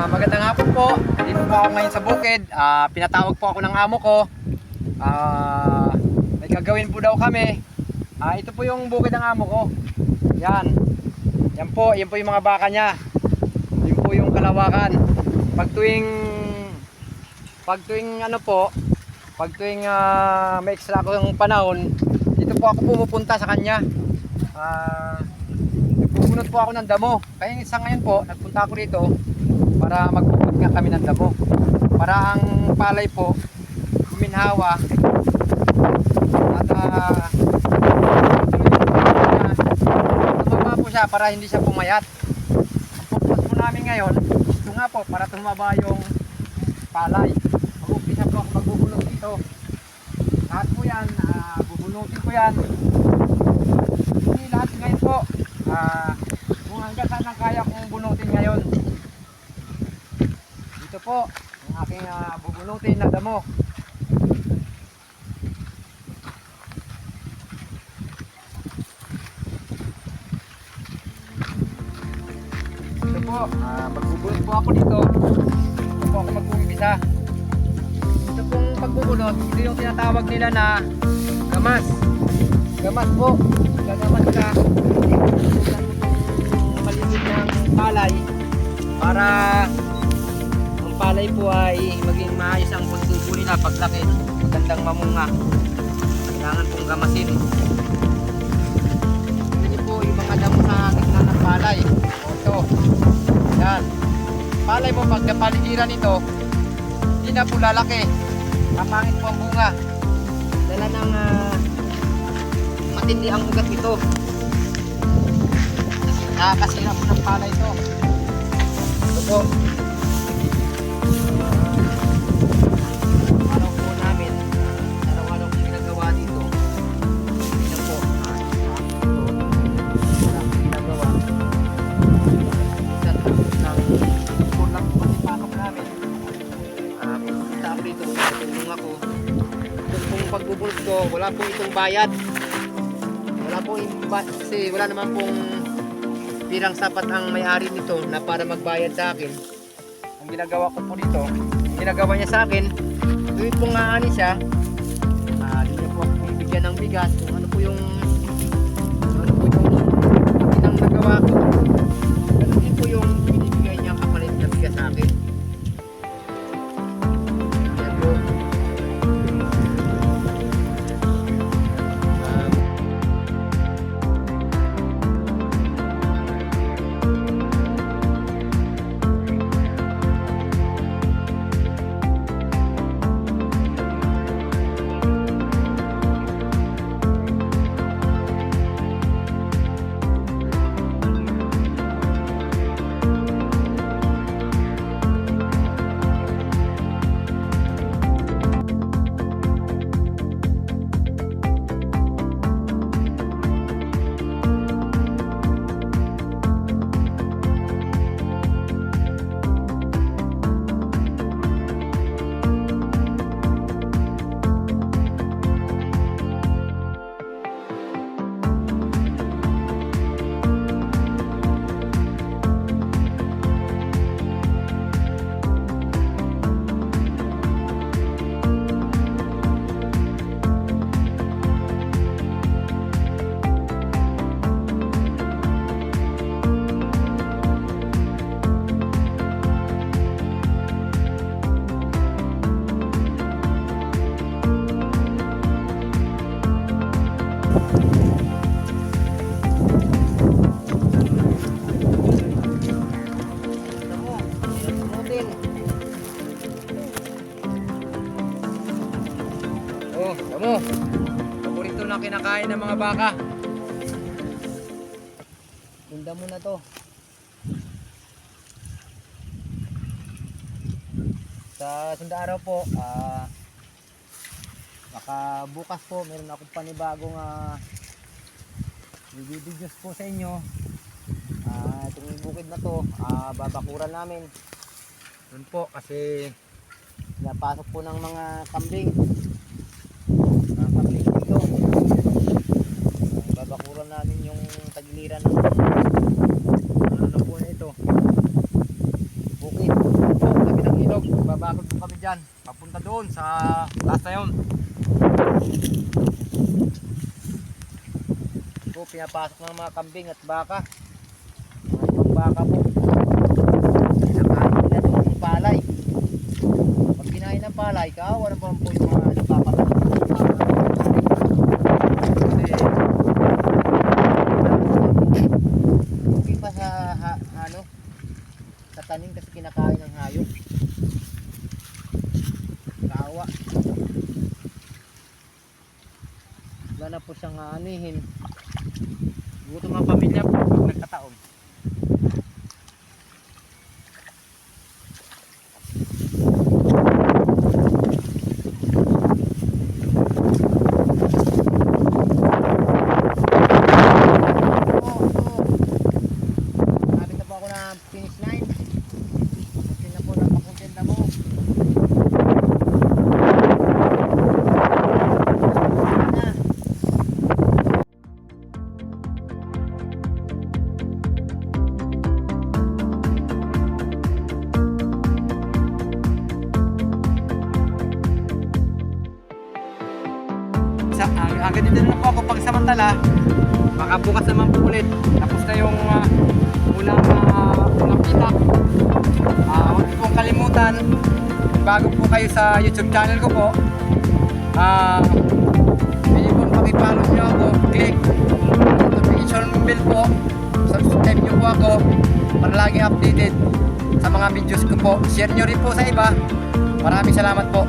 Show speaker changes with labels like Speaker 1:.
Speaker 1: Ah, magandang hapon po. Dito po ako ngayon sa bukid. Ah, pinatawag po ako ng amo ko. Ah, may gagawin po daw kami. Ah, ito po yung bukid ng amo ko. Yan. Yan po, yan po yung mga baka niya. Yan po yung kalawakan. Pag tuwing pag tuwing ano po, pag tuwing ah, may extra akong panahon, dito po ako pumupunta sa kanya. Ah, Pupunot po ako ng damo. Kaya sa ngayon po, nagpunta ako dito para magpuput nga kami ng damo. Para ang palay po, kuminhawa at uh, tumaba po siya para hindi siya pumayat. Ang po namin ngayon, ito nga po, para tumaba yung palay. Mag-umpisa po ako magbubulot dito. Lahat po yan, uh, bubunutin ko yan. Hindi lahat ngayon po. Ah, kung hanggang saan ang kaya kong bunutin ngayon. Dito po, ang aking ah, bubunutin na damo. Ito po, ah, magbubulot po ako dito. Ito po ako mag-uumpisa. Ito pong pagbubulot, ito yung tinatawag nila na gamas. Gamas po. Gagamas ka. Malilit ng palay para palay po ay maging maayos ang pagtubo nila paglaki. Magandang mamunga. Kailangan pong gamasin. Ito niyo po yung mga damo sa gitna ng palay. Ito. Yan. Palay mo pag napaligiran nito, hindi na po lalaki. Kapangit po ang bunga. Dala ng ah, matindi ang ugat nito. Nakakasira po ng pala ito. Ito po. Pagbubulot ko, wala po itong bayad. Wala po kasi wala naman pong pirang sapat ang may-ari nito na para magbayad sa akin. Ginagawa ko po dito, ginagawa niya sa akin, tuwing pong aani siya, ah, hindi niya po bibigyan ng bigas kung ano po yung Oh, tamo. Paborito na kinakain ng mga baka. Tunda mo na to. Sa sunda araw po, ah baka bukas po meron akong panibagong ah videos po sa inyo. Ah, itong bukid na to, ah, babakuran namin. Doon po kasi napasok po ng mga kambing. tira ng ano po na ito bukit. So, sabi ng ilog. Babakot po kami dyan. Papunta doon sa last na yun. Po pinapasok ng mga kambing at baka. Mga baka po. Pinakain nila ng palay. Pag kinain ng palay kawaran po ang po yung mga Na po siyang aanihin. Gutom ang pamilya po pag nagkataon. Hanggang dito na po ako pagsamantala. Baka bukas naman po ulit. Tapos na yung uh, unang, uh, unang kita. Ah, huwag niyo pong kalimutan. Bago po kayo sa YouTube channel ko po. Ah, pwede pong pakipollow niyo ako. Click notification bell po. Subscribe niyo po ako para laging updated sa mga videos ko po. Share niyo rin po sa iba. Maraming salamat po.